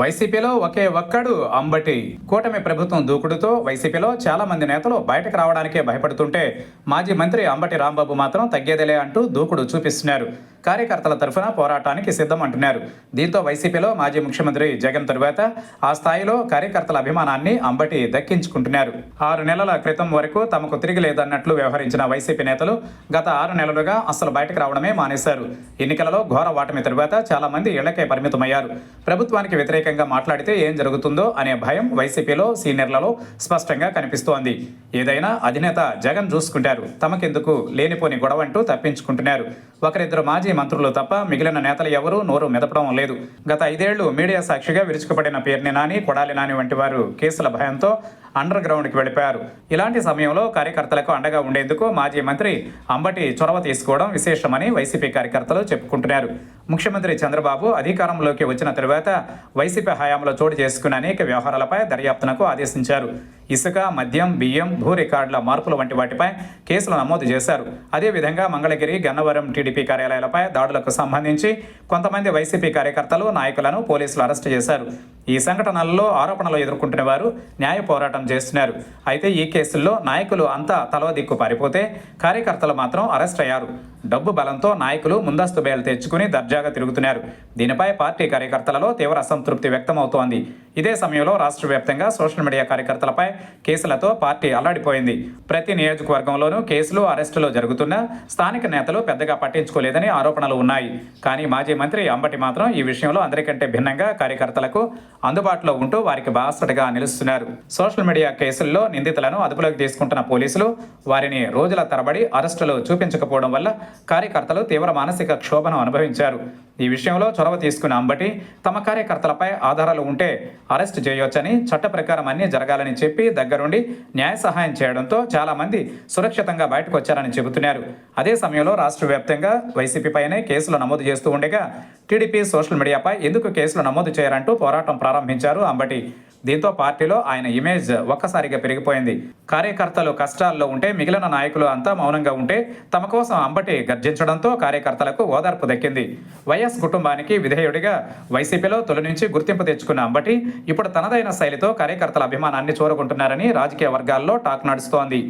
వైసీపీలో ఒకే ఒక్కడు అంబటి. కూటమి ప్రభుత్వం దూకుడుతో వైసీపీలో చాలా మంది నేతలు బయటకు రావడానికే భయపడుతుంటే మాజీ మంత్రి అంబటి రాంబాబు మాత్రం తగ్గేదిలే అంటూ దూకుడు చూపిస్తున్నారు. కార్యకర్తల తరఫున పోరాటానికి సిద్ధం అంటున్నారు దీంతో వైసీపీలో మాజీ ముఖ్యమంత్రి జగన్ తరువాత ఆ స్థాయిలో కార్యకర్తల అభిమానాన్ని అంబటి దక్కించుకుంటున్నారు. ఆరు నెలల క్రితం వరకు తమకు తిరిగి లేదన్నట్లు వ్యవహరించిన వైసీపీ నేతలు గత ఆరు నెలలుగా అసలు బయటకు రావడమే మానేశారు. ఎన్నికలలో ఘోర ఓటమి తరువాత చాలా మంది ఇళ్ళకే పరిమితమయ్యారు. ప్రభుత్వానికి వ్యతిరేకంగా మాట్లాడితే ఏం జరుగుతుందో అనే భయం వైసీపీలో సీనియర్లలో స్పష్టంగా కనిపిస్తోంది. ఏదైనా అధినేత జగన్ చూసుకుంటారు. తమకెందుకు లేనిపోని గొడవంటూ తప్పించుకుంటున్నారు. ఒకరిద్దరు మాజీ మంత్రులు తప్ప మిగిలిన నేతలు ఎవరూ నోరు మెదపడం లేదు. గత ఐదేళ్ళు మీడియా సాక్షిగా విరుచుకుపడిన పేర్ని నాని కొడాలి నాని వంటి వారు కేసుల భయంతో అండర్ గ్రౌండ్కి వెళ్ళిపోయారు. ఇలాంటి సమయంలో కార్యకర్తలకు అండగా ఉండేందుకు మాజీ మంత్రి అంబటి చొరవ తీసుకోవడం విశేషమని వైసీపీ కార్యకర్తలు చెప్పుకుంటున్నారు. ముఖ్యమంత్రి చంద్రబాబు అధికారంలోకి వచ్చిన తరువాత వైసీపీ హయాంలో చోటు చేసుకున్న అనేక వ్యవహారాలపై దర్యాప్తునకు ఆదేశించారు. ఇసుక మద్యం బియ్యం భూ రికార్డుల మార్పుల వంటి వాటిపై కేసులు నమోదు చేశారు. అదేవిధంగా మంగళగిరి గన్నవరం టీడీపీ కార్యాలయాలపై దాడులకు సంబంధించి కొంతమంది వైసీపీ కార్యకర్తలు నాయకులను పోలీసులు అరెస్టు చేశారు. ఈ సంఘటనల్లో ఆరోపణలు ఎదుర్కొంటున్న వారు న్యాయ పోరాటం చేస్తున్నారు. అయితే ఈ కేసుల్లో నాయకులు అంతా తలవదిక్కు పారిపోతే కార్యకర్తలు మాత్రం అరెస్ట్ అయ్యారు. డబ్బు బలంతో నాయకులు ముందస్తు బేలు తెచ్చుకుని దర్జాగా తిరుగుతున్నారు. దీనిపై పార్టీ కార్యకర్తలలో తీవ్ర అసంతృప్తి వ్యక్తమవుతోంది. ఇదే సమయంలో రాష్ట్ర వ్యాప్తంగా సోషల్ మీడియా కార్యకర్తలపై కేసులతో పార్టీ అల్లాడిపోయింది. ప్రతి నియోజకవర్గంలోనూ కేసులు అరెస్టులు జరుగుతున్నా స్థానిక నేతలు పెద్దగా పట్టించుకోలేదని ఆరోపణలు ఉన్నాయి. కానీ మాజీ మంత్రి అంబటి మాత్రం ఈ విషయంలో అందరికంటే భిన్నంగా కార్యకర్తలకు అందుబాటులో ఉంటూ వారికి బాసటగా నిలుస్తున్నారు. సోషల్ మీడియా కేసుల్లో నిందితులను అదుపులోకి తీసుకుంటున్న పోలీసులు వారిని రోజుల తరబడి అరెస్టులు చూపించకపోవడం వల్ల కార్యకర్తలు తీవ్ర మానసిక క్షోభను అనుభవించారు. ఈ విషయంలో చొరవ తీసుకున్న అంబటి తమ కార్యకర్తలపై ఆధారాలు ఉంటే అరెస్ట్ చేయొచ్చని చట్ట ప్రకారం అన్నీ జరగాలని చెప్పి దగ్గరుండి న్యాయ సహాయం చేయడంతో చాలామంది సురక్షితంగా బయటకు వచ్చారని చెబుతున్నారు. అదే సమయంలో రాష్ట్ర వ్యాప్తంగా వైసీపీపైనే కేసులు నమోదు చేస్తూ ఉండగా టీడీపీ సోషల్ మీడియాపై ఎందుకు కేసులు నమోదు చేయాలంటూ పోరాటం ప్రారంభించారు అంబటి. దీంతో పార్టీలో ఆయన ఇమేజ్ ఒక్కసారిగా పెరిగిపోయింది. కార్యకర్తలు కష్టాల్లో ఉంటే మిగిలిన నాయకులు అంతా మౌనంగా ఉంటే తమ కోసం అంబటి గర్జించడంతో కార్యకర్తలకు ఓదార్పు దక్కింది. వైఎస్ కుటుంబానికి విధేయుడిగా వైసీపీలో తొలి నుంచి గుర్తింపు తెచ్చుకున్న అంబటి ఇప్పుడు తనదైన శైలితో కార్యకర్తల అభిమానాన్ని చూరగొంటున్నారని రాజకీయ వర్గాల్లో టాక్ నడుస్తోంది.